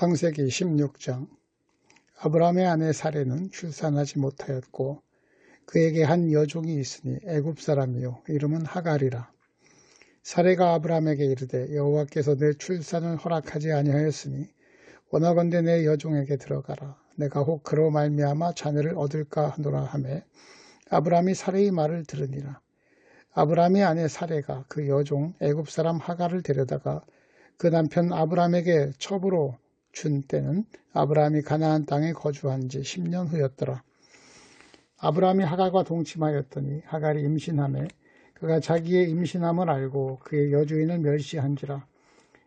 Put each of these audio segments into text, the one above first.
창세기 16장. 아브라함의 아내 사례는 출산하지 못하였고 그에게 한 여종이 있으니 애굽 사람이요. 이름은 하갈이라. 사례가 아브라함에게 이르되 여호와께서 내 출산을 허락하지 아니하였으니 원하건대 내 여종에게 들어가라. 내가 혹 그로 말미암아 자녀를 얻을까 하노라 하매 아브라함이 사례의 말을 들으니라. 아브라함의 아내 사례가 그 여종 애굽 사람 하갈을 데려다가 그 남편 아브라함에게 첩으로 준 때는 아브라함이 가나안 땅에 거주한 지 10년 후였더라. 아브라함이 하갈과 동침하였더니 하갈이 임신함에 그가 자기의 임신함을 알고 그의 여주인을 멸시한지라.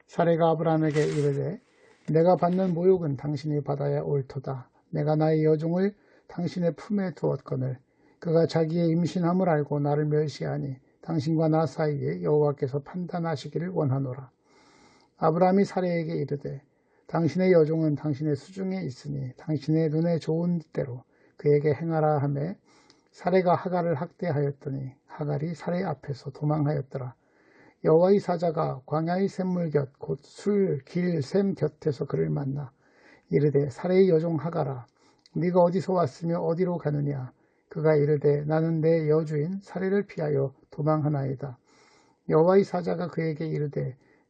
사례가 아브라함에게 이르되 내가 받는 모욕은 당신이 받아야 옳도다. 내가 나의 여종을 당신의 품에 두었거늘 그가 자기의 임신함을 알고 나를 멸시하니 당신과 나 사이에 여호와께서 판단하시기를 원하노라. 아브라함이 사례에게 이르되 당신의 여종은 당신의 수중에 있으니 당신의 눈에 좋은 대로 그에게 행하라 하매 사례가 하갈을 학대하였더니 하갈이 사례 앞에서 도망하였더라. 여호와의 사자가 광야의 샘물 곁 곧 술 길 샘 곁에서 그를 만나 이르되 사례의 여종 하갈아 네가 어디서 왔으며 어디로 가느냐 그가 이르되 나는 내 여주인 사례를 피하여 도망하나이다. 여호와의 사자가 그에게 이르되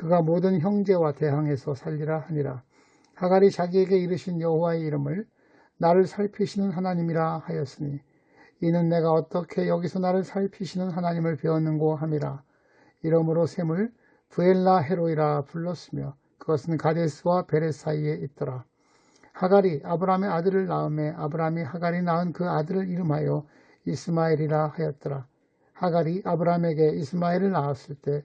그가 모든 형제와 대항해서 살리라 하니라. 하갈이 자기에게 이르신 여호와의 이름을 나를 살피시는 하나님이라 하였으니 이는 내가 어떻게 여기서 나를 살피시는 하나님을 배웠는고 함이라. 이러므로 샘을 부엘라 헤로이라 불렀으며 그것은 가데스와 베레 사이에 있더라. 하갈이 아브라함의 아들을 낳음에 아브라함이 하갈이 낳은 그 아들을 이름하여 이스마엘이라 하였더라. 하갈이 아브라함에게 이스마엘을 낳았을 때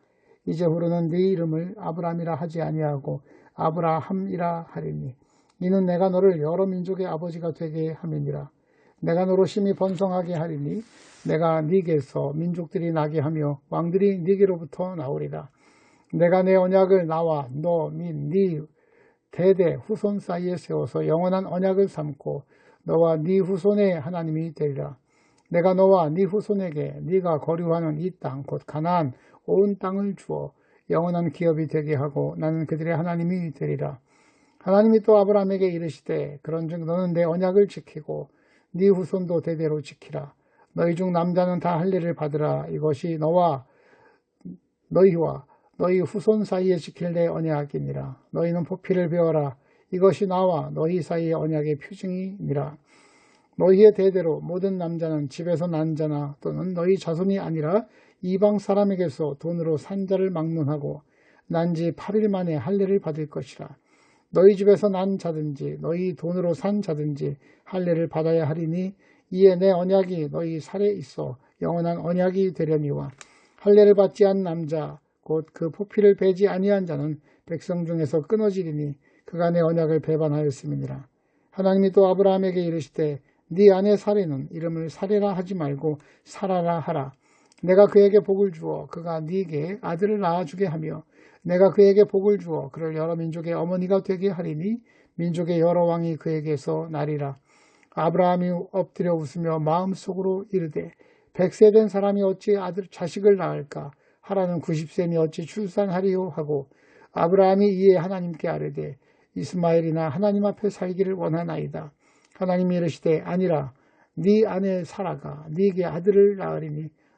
이제후로는 네 이름을 아브라함이라 하지 아니하고 아브라함이라 하리니 이는 내가 너를 여러 민족의 아버지가 되게 함이니라. 내가 너로 심히 번성하게 하리니 내가 네게서 민족들이 나게 하며 왕들이 네게로부터 나오리라. 내가 내 언약을 나와 너 및 네 대대 후손 사이에 세워서 영원한 언약을 삼고 너와 네 후손의 하나님이 되리라. 내가 너와 네 후손에게 네가 거류하는 이 땅 곧 가나안 온 땅을 주어 영원한 기업이 되게 하고 나는 그들의 하나님이 되리라. 하나님이 또 아브라함에게 이르시되 그런즉 너는 내 언약을 지키고 네 후손도 대대로 지키라. 너희 중 남자는 다 할례를 받으라. 이것이 너와 너희와 너희 후손 사이에 지킬 내 언약이니라. 너희는 포피를 배워라. 이것이 나와 너희 사이의 언약의 표징이니라. 너희의 대대로 모든 남자는 집에서 난 자나 또는 너희 자손이 아니라 이방 사람에게서 돈으로 산자를 막론하고 난 지 8일 만에 할례를 받을 것이라. 너희 집에서 난 자든지 너희 돈으로 산 자든지 할례를 받아야 하리니 이에 내 언약이 너희 살에 있어 영원한 언약이 되려니와 할례를 받지 않은 남자 곧 그 포피를 베지 아니한 자는 백성 중에서 끊어지리니 내 언약을 배반하였음이니라. 하나님이 또 아브라함에게 이르시되 네 아내 사례는 이름을 사례라 하지 말고 사라라 하라. 내가 그에게 복을 주어 그가 네게 아들을 낳아주게 하며 내가 그에게 복을 주어 그를 여러 민족의 어머니가 되게 하리니 민족의 여러 왕이 그에게서 나리라. 아브라함이 엎드려 웃으며 마음속으로 이르되 백세 된 사람이 어찌 아들 자식을 낳을까 하라는 90세니 어찌 출산하리요 하고 아브라함이 이에 하나님께 아뢰되 이스마엘이나 하나님 앞에 살기를 원하나이다. 하나님이 이르시되 아니라 네 아내 사라가 네게 아들을 낳으리니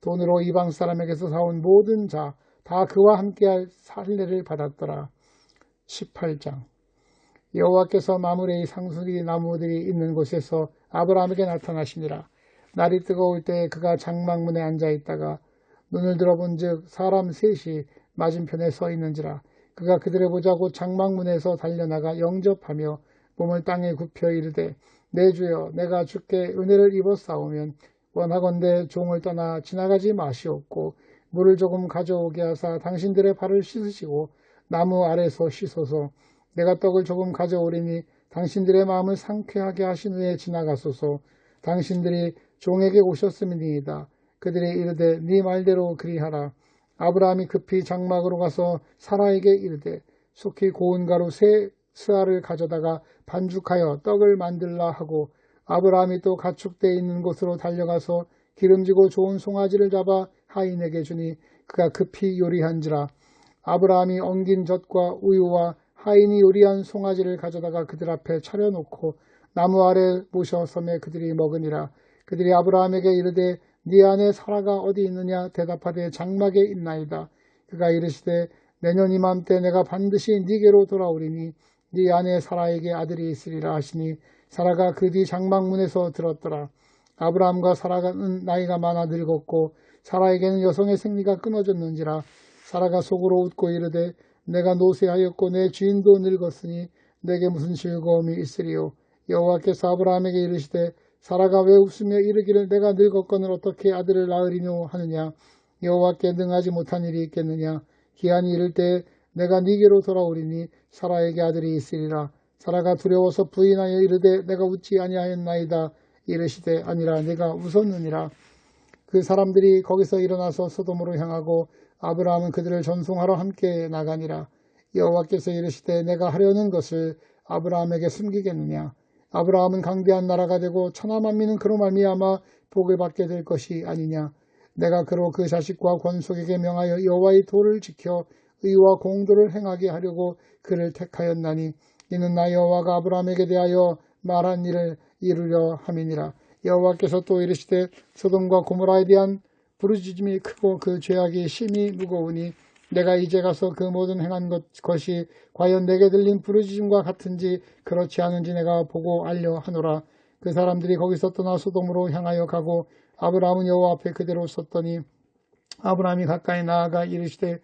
돈으로 이방 사람에게서 사온 모든 자 다 그와 함께 할례를 받았더라. 18장 여호와께서 마무레의 상수리 나무들이 있는 곳에서 아브라함에게 나타나시니라. 날이 뜨거울 때 그가 장막문에 앉아 있다가 눈을 들어본 즉 사람 셋이 맞은편에 서 있는지라 그가 그들을 보자고 장막문에서 달려나가 영접하며 몸을 땅에 굽혀 이르되 내 주여 내가 주께 은혜를 입어 싸우면 원하건대 종을 떠나 지나가지 마시옵고 물을 조금 가져오게 하사 당신들의 발을 씻으시고 나무 아래서 씻어서 내가 떡을 조금 가져오리니 당신들의 마음을 상쾌하게 하신 후에 지나가소서 당신들이 종에게 오셨음이니이다. 그들이 이르되 네 말대로 그리하라. 아브라함이 급히 장막으로 가서 사라에게 이르되 속히 고운 가루 세 스아를 가져다가 반죽하여 떡을 만들라 하고 아브라함이 또 가축대 있는 곳으로 달려가서 기름지고 좋은 송아지를 잡아 하인에게 주니 그가 급히 요리한지라. 아브라함이 엉긴 젖과 우유와 하인이 요리한 송아지를 가져다가 그들 앞에 차려놓고 나무 아래 모셔 섬에 그들이 먹으니라. 그들이 아브라함에게 이르되 네 안에 사라가 어디 있느냐? 대답하되 장막에 있나이다. 그가 이르시되 내년 이맘때 내가 반드시 네게로 돌아오리니 네 안에 사라에게 아들이 있으리라 하시니 사라가 그 뒤 장막문에서 들었더라. 아브라함과 사라는 나이가 많아 늙었고 사라에게는 여성의 생리가 끊어졌는지라 사라가 속으로 웃고 이르되 내가 노쇠하였고 내 주인도 늙었으니 내게 무슨 즐거움이 있으리요? 여호와께서 아브라함에게 이르시되 사라가 왜 웃으며 이르기를 내가 늙었거늘 어떻게 아들을 낳으리뇨 하느냐? 여호와께 능하지 못한 일이 있겠느냐? 기한이 이를 때 내가 네게로 돌아오리니 사라에게 아들이 있으리라 사라가 두려워서 부인하여 이르되 내가 웃지 아니하였나이다. 이르시되 아니라 내가 웃었느니라. 그 사람들이 거기서 일어나서 소돔으로 향하고 아브라함은 그들을 전송하러 함께 나가니라. 여호와께서 이르시되 내가 하려는 것을 아브라함에게 숨기겠느냐? 아브라함은 강대한 나라가 되고 천하 만민은 그로 말미암아 복을 받게 될 것이 아니냐? 내가 그로 그 자식과 권속에게 명하여 여호와의 도를 지켜 의와 공도를 행하게 하려고 그를 택하였나니 이는 나 여호와가 아브라함에게 대하여 말한 일을 이루려 함이니라 여호와께서 또 이르시되 소돔과 고모라에 대한 부르짖음이 크고 그 죄악이 심히 무거우니 내가 이제 가서 그 모든 행한 것, 것이 과연 내게 들린 부르짖음과 같은지 그렇지 않은지 내가 보고 알려 하노라. 그 사람들이 거기서 떠나 소돔으로 향하여 가고 아브라함은 여호와 앞에 그대로 섰더니 아브라함이 가까이 나아가 이르시되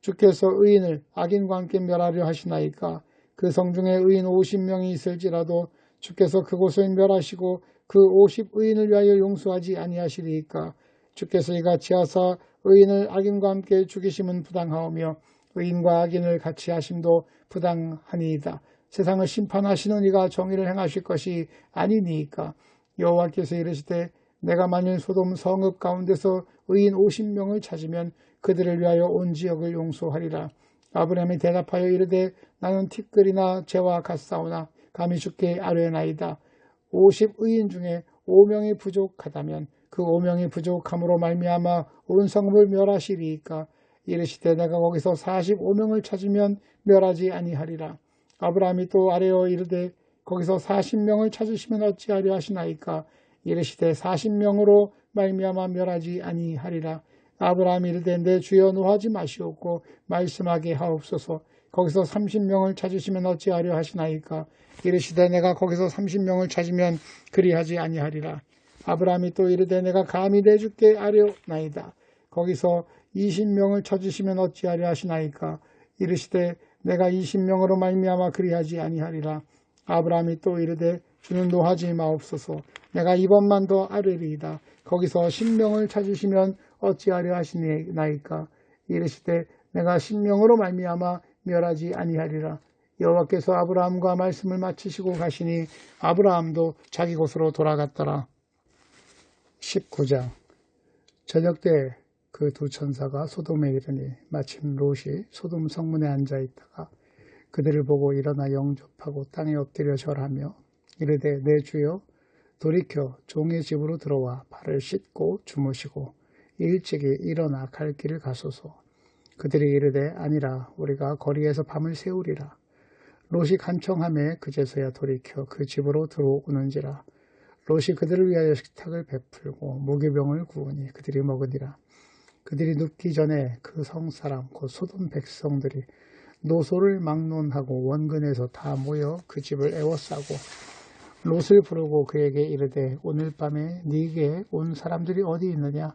주께서 의인을 악인과 함께 멸하려 하시나이까 그 성중에 의인 50명이 있을지라도 주께서 그곳을 멸하시고 그 50의인을 위하여 용서하지 아니하시리이까 주께서 이같이 하사 의인을 악인과 함께 죽이심은 부당하오며 의인과 악인을 같이 하심도 부당하니이다. 세상을 심판하시는 이가 정의를 행하실 것이 아니니이까 여호와께서 이르시되 내가 만일 소돔 성읍 가운데서 의인 50명을 찾으면 그들을 위하여 온 지역을 용서하리라. 아브라함이 대답하여 이르되 나는 티끌이나 재와 같사오나 감히 죽게 아뢰나이다. 50의인 중에 5명이 부족하다면 그 5명이 부족함으로 말미암아 온 성읍을 멸하시리이까 이르시되 내가 거기서 45명을 찾으면 멸하지 아니하리라. 아브라함이 또 아래어 이르되 거기서 40명을 찾으시면 어찌하려 하시나이까 이르시되 40명으로 말미암아 멸하지 아니하리라. 아브라함이 이르되 내 주여 노하지 마시옵고 말씀하게 하옵소서 거기서 30명을 찾으시면 어찌하려 하시나이까 이르시되 내가 거기서 30명을 찾으면 그리하지 아니하리라. 아브라함이 또 이르되 내가 감히 내 주께 아려나이다. 거기서 20명을 찾으시면 어찌하려 하시나이까 이르시되 내가 20명으로 말미암아 그리하지 아니하리라. 아브라함이 또 이르되 주는 노하지 마옵소서. 내가 이번만 더 아뢰리이다. 거기서 신명을 찾으시면 어찌하려 하시나이까. 이르시되 내가 신명으로 말미암아 멸하지 아니하리라. 여호와께서 아브라함과 말씀을 마치시고 가시니 아브라함도 자기 곳으로 돌아갔더라. 19장 저녁 때 그 두 천사가 소돔에 이르니 마침 롯이 소돔 성문에 앉아 있다가 그들을 보고 일어나 영접하고 땅에 엎드려 절하며 이르되 내 주여 돌이켜 종의 집으로 들어와 발을 씻고 주무시고 일찍이 일어나 갈 길을 가소서. 그들이 이르되 아니라 우리가 거리에서 밤을 새우리라. 롯이 간청함에 그제서야 돌이켜 그 집으로 들어오는지라. 롯이 그들을 위하여 식탁을 베풀고 무교병을 구우니 그들이 먹으니라. 그들이 눕기 전에 그 성 사람 곧 소돔 백성들이 노소를 막론하고 원근에서 다 모여 그 집을 애워싸고 롯을 부르고 그에게 이르되 오늘 밤에 네게 온 사람들이 어디 있느냐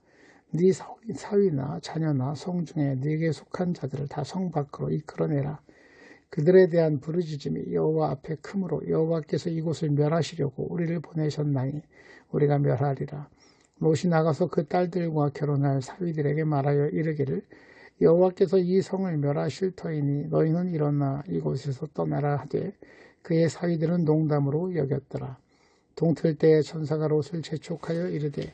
네 사위나 자녀나 성 중에 네게 속한 자들을 다 성 밖으로 이끌어내라. 그들에 대한 부르짖음이 여호와 앞에 크므로 여호와께서 이곳을 멸하시려고 우리를 보내셨나니 우리가 멸하리라. 롯이 나가서 그 딸들과 결혼할 사위들에게 말하여 이르기를 여호와께서 이 성을 멸하실 터이니 너희는 일어나 이곳에서 떠나라 하되 그의 사위들은 농담으로 여겼더라. 동틀 때에 천사가 롯을 재촉하여 이르되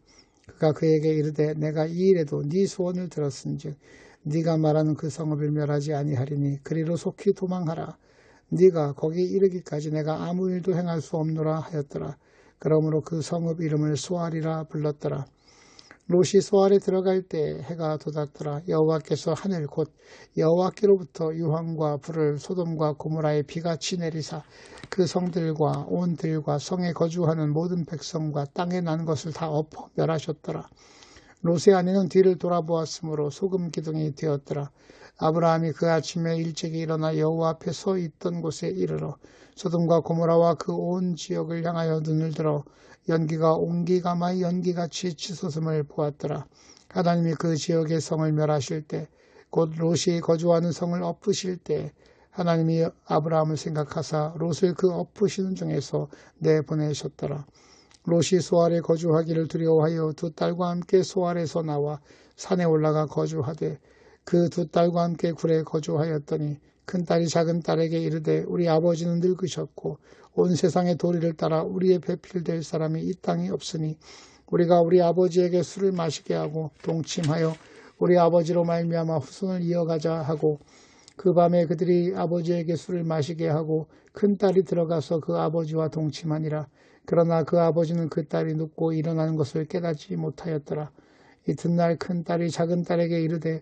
그가 그에게 이르되 내가 이 일에도 네 소원을 들었은즉 네가 말하는 그 성읍을 멸하지 아니하리니 그리로 속히 도망하라. 네가 거기 이르기까지 내가 아무 일도 행할 수 없노라 하였더라. 그러므로 그 성읍 이름을 소알이라 불렀더라. 롯이 소알에 들어갈 때 해가 돋았더라. 여호와께서 하늘 곧 여호와께로부터 유황과 불을 소돔과 고모라에 비같이 내리사 그 성들과 온 들과 성에 거주하는 모든 백성과 땅에 난 것을 다 엎어 멸하셨더라. 롯의 아내는 뒤를 돌아보았으므로 소금 기둥이 되었더라. 아브라함이 그 아침에 일찍이 일어나 여호와 앞에 서 있던 곳에 이르러 소돔과 고모라와 그 온 지역을 향하여 눈을 들어 연기가 옹기가마의 연기같이 치솟음을 보았더라. 하나님이 그 지역의 성을 멸하실 때, 곧 롯이 거주하는 성을 엎으실 때, 하나님이 아브라함을 생각하사 롯을 그 엎으시는 중에서 내보내셨더라. 롯이 소알에 거주하기를 두려워하여 두 딸과 함께 소알에서 나와 산에 올라가 거주하되 그 두 딸과 함께 굴에 거주하였더니 큰 딸이 작은 딸에게 이르되 우리 아버지는 늙으셨고 온 세상의 도리를 따라 우리의 배필될 사람이 이 땅에 없으니 우리가 우리 아버지에게 술을 마시게 하고 동침하여 우리 아버지로 말미암아 후손을 이어가자 하고 그 밤에 그들이 아버지에게 술을 마시게 하고 큰 딸이 들어가서 그 아버지와 동침하니라. 그러나 그 아버지는 그 딸이 눕고 일어나는 것을 깨닫지 못하였더라. 이튿날 큰 딸이 작은 딸에게 이르되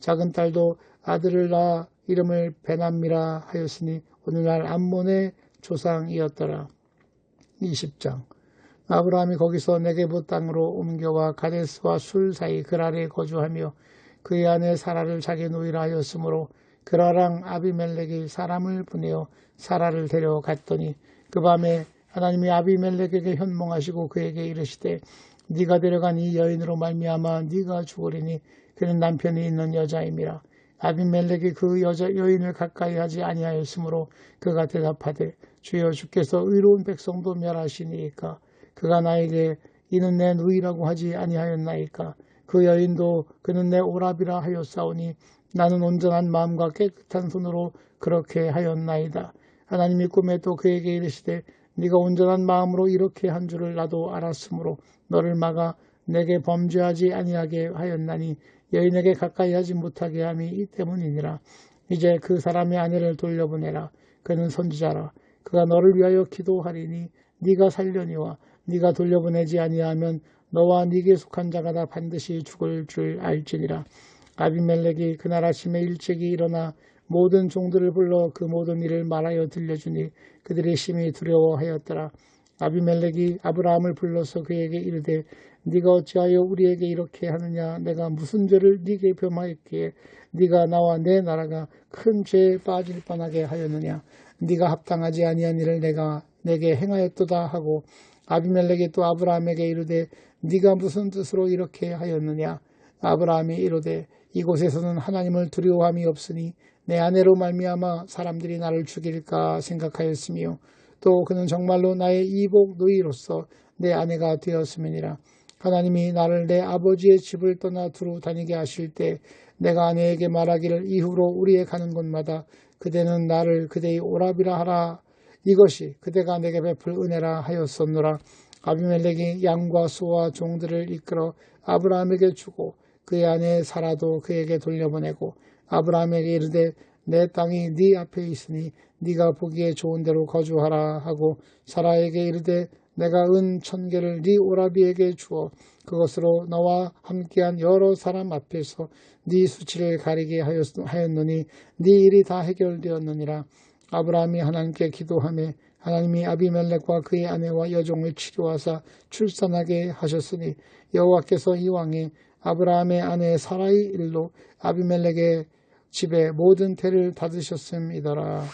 작은 딸도 아들을 낳아 이름을 베남미라 하였으니 오늘날 암몬의 조상이었더라. 20장 아브라함이 거기서 네게부 땅으로 옮겨와 가데스와 술 사이 그랄에 거주하며 그의 아내 사라를 자기 노이라 하였으므로 그라랑 아비멜렉이 사람을 보내어 사라를 데려갔더니 그 밤에 하나님이 아비멜렉에게 현몽하시고 그에게 이르시되 네가 데려간 이 여인으로 말미암아 네가 죽으리니 그는 남편이 있는 여자임이라 아비멜렉이 그 여자 여인을 가까이 하지 아니하였으므로 그가 대답하되 주여 주께서 의로운 백성도 멸하시니까 그가 나에게 이는 내 누이라고 하지 아니하였나이까 그 여인도 그는 내 오랍이라 하였사오니 나는 온전한 마음과 깨끗한 손으로 그렇게 하였나이다. 하나님이 꿈에 또 그에게 이르시되 네가 온전한 마음으로 이렇게 한 줄을 나도 알았으므로 너를 막아 내게 범죄하지 아니하게 하였나니 여인에게 가까이 하지 못하게 함이 이 때문이니라. 이제 그 사람의 아내를 돌려보내라. 그는 선지자라. 그가 너를 위하여 기도하리니 네가 살려니와 네가 돌려보내지 아니하면 너와 네게 속한 자가 다 반드시 죽을 줄 알지니라. 아비멜렉이 그날 아침에 일찍이 일어나 모든 종들을 불러 그 모든 일을 말하여 들려주니 그들이 심히 두려워하였더라. 아비멜렉이 아브라함을 불러서 그에게 이르되 네가 어찌하여 우리에게 이렇게 하느냐? 내가 무슨 죄를 네게 범하였기에 네가 나와 내 나라가 큰 죄에 빠질 뻔하게 하였느냐? 네가 합당하지 아니한 일을 내가 내게 행하였도다 하고 아비멜렉이 또 아브라함에게 이르되 네가 무슨 뜻으로 이렇게 하였느냐? 아브라함이 이르되 이곳에서는 하나님을 두려워함이 없으니 내 아내로 말미암아 사람들이 나를 죽일까 생각하였으며 또 그는 정말로 나의 이복 누이로서 내 아내가 되었음이니라. 하나님이 나를 내 아버지의 집을 떠나 두루 다니게 하실 때 내가 아내에게 말하기를 이후로 우리의 가는 곳마다 그대는 나를 그대의 오랍이라 하라 이것이 그대가 내게 베풀 은혜라 하였었노라 아비멜렉이 양과 소와 종들을 이끌어 아브라함에게 주고 그의 아내 사라도 그에게 돌려보내고 아브라함에게 이르되 내 땅이 네 앞에 있으니 네가 보기에 좋은 대로 거주하라 하고 사라에게 이르되 내가 은 천 개를 네 오라비에게 주어 그것으로 너와 함께한 여러 사람 앞에서 네 수치를 가리게 하였느니 네 일이 다 해결되었느니라. 아브라함이 하나님께 기도하며 하나님이 아비멜렉과 그의 아내와 여종을 치료하사 출산하게 하셨으니 여호와께서 이왕에 아브라함의 아내 사라의 일로 아비멜렉의 집에 모든 태를 닫으셨음이더라.